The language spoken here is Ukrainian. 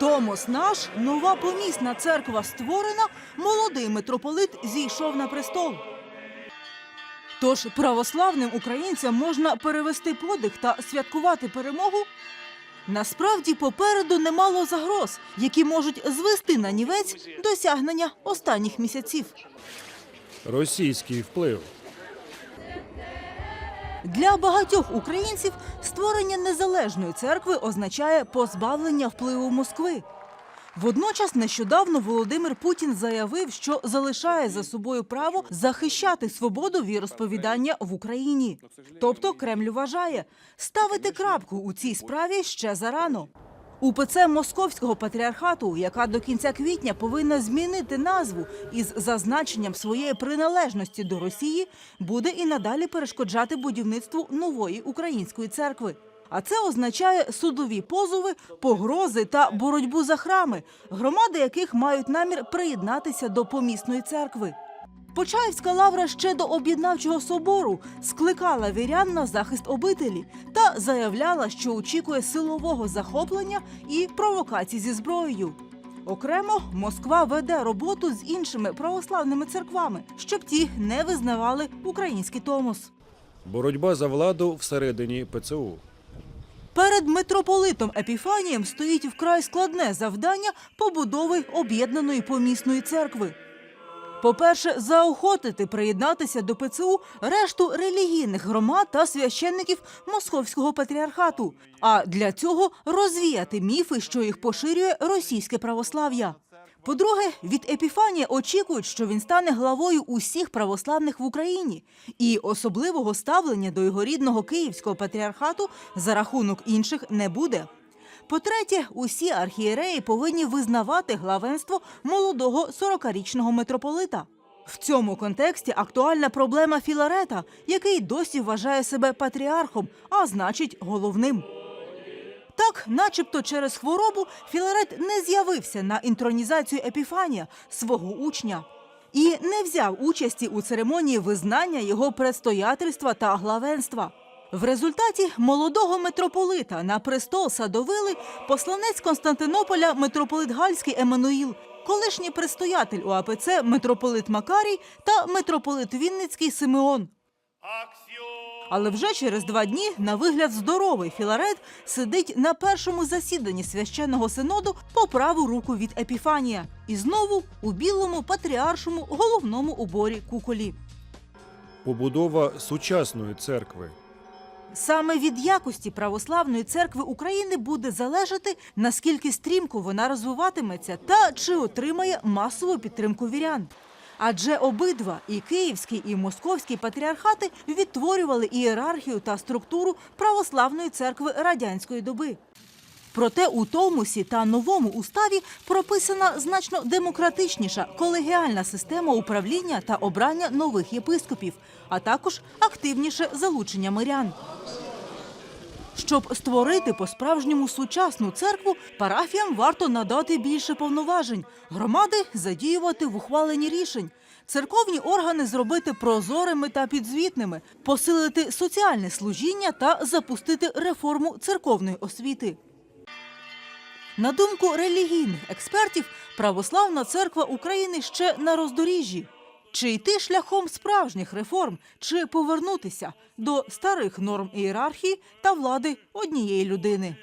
Томос наш, нова помісна церква створена, молодий митрополит зійшов на престол. Тож православним українцям можна перевести подих та святкувати перемогу. Насправді попереду немало загроз, які можуть звести на нівець досягнення останніх місяців. Російський вплив. Для багатьох українців створення незалежної церкви означає позбавлення впливу Москви. Водночас нещодавно Володимир Путін заявив, що залишає за собою право захищати свободу віросповідання в Україні. Тобто Кремль вважає, ставити крапку у цій справі ще зарано. УПЦ Московського патріархату, яка до кінця квітня повинна змінити назву із зазначенням своєї приналежності до Росії, буде і надалі перешкоджати будівництву нової української церкви. А це означає судові позови, погрози та боротьбу за храми, громади яких мають намір приєднатися до помісної церкви. Почаївська лавра ще до об'єднавчого собору скликала вірян на захист обителі та заявляла, що очікує силового захоплення і провокацій зі зброєю. Окремо Москва веде роботу з іншими православними церквами, щоб ті не визнавали український томос. Боротьба за владу всередині ПЦУ. Перед митрополитом Епіфанієм стоїть вкрай складне завдання побудови об'єднаної помісної церкви. По-перше, заохотити приєднатися до ПЦУ решту релігійних громад та священників Московського патріархату. А для цього розвіяти міфи, що їх поширює російське православ'я. По-друге, від Епіфанія очікують, що він стане главою усіх православних в Україні, і особливого ставлення до його рідного київського патріархату за рахунок інших не буде. По-третє, усі архієреї повинні визнавати главенство молодого 40-річного митрополита. В цьому контексті актуальна проблема Філарета, який досі вважає себе патріархом, а значить головним. Так, начебто через хворобу Філарет не з'явився на інтронізацію Епіфанія, свого учня, і не взяв участі у церемонії визнання його предстоятельства та главенства. В результаті молодого митрополита на престол садовили посланець Константинополя митрополит Гальський Еммануїл, колишній предстоятель УАПЦ митрополит Макарій та митрополит Вінницький Симеон. Але вже через два дні на вигляд здоровий Філарет сидить на першому засіданні священного синоду по праву руку від Епіфанія і знову у білому патріаршому головному уборі куколі. Побудова сучасної церкви. Саме від якості православної церкви України буде залежати, наскільки стрімко вона розвиватиметься та чи отримає масову підтримку вірян. Адже обидва і київський, і московський патріархати відтворювали ієрархію та структуру православної церкви радянської доби. Проте у Томусі та новому уставі прописана значно демократичніша колегіальна система управління та обрання нових єпископів, а також активніше залучення мирян. Щоб створити по-справжньому сучасну церкву, парафіям варто надати більше повноважень, громади задіювати в ухваленні рішень, церковні органи зробити прозорими та підзвітними, посилити соціальне служіння та запустити реформу церковної освіти. На думку релігійних експертів, православна церква України ще на роздоріжжі. Чи йти шляхом справжніх реформ, чи повернутися до старих норм ієрархії та влади однієї людини.